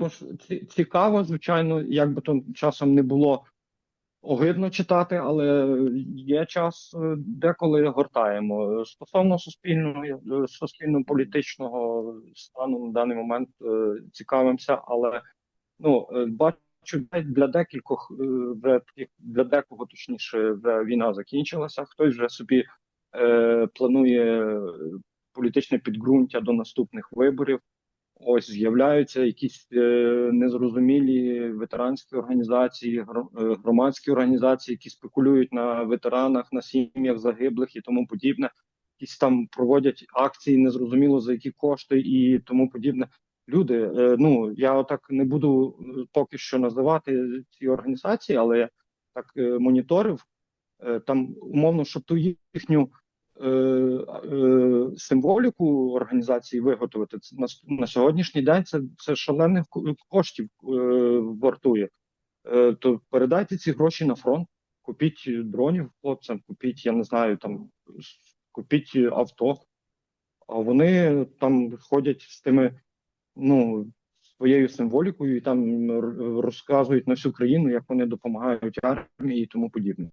Ну, ж, цікаво, звичайно, як би то часом не було огидно читати, але є час, е, деколи гортаємо. Стосовно суспільного, е, суспільно-політичного стану на даний момент е, цікавимося, але ну, бачу, для декількох вже для декого, точніше, вже війна закінчилася. Хтось вже собі е, планує політичне підґрунтя до наступних виборів. Ось з'являються якісь е, незрозумілі ветеранські організації, е, громадські організації, які спекулюють на ветеранах, на сім'ях загиблих і тому подібне. Якісь там проводять акції, незрозуміло за які кошти і тому подібне. Люди, е, ну я отак не буду поки що називати ці організації, але я так моніторив там умовно, щоб ту їхню символіку організації виготовити на, на сьогоднішній день. Це, це шалених коштів е, вартує. Е, то передайте ці гроші на фронт, купіть дронів хлопцям, купіть, я не знаю, там купіть авто. А вони там ходять з тими, ну, своєю символікою і там розказують на всю країну, як вони допомагають армії і тому подібне.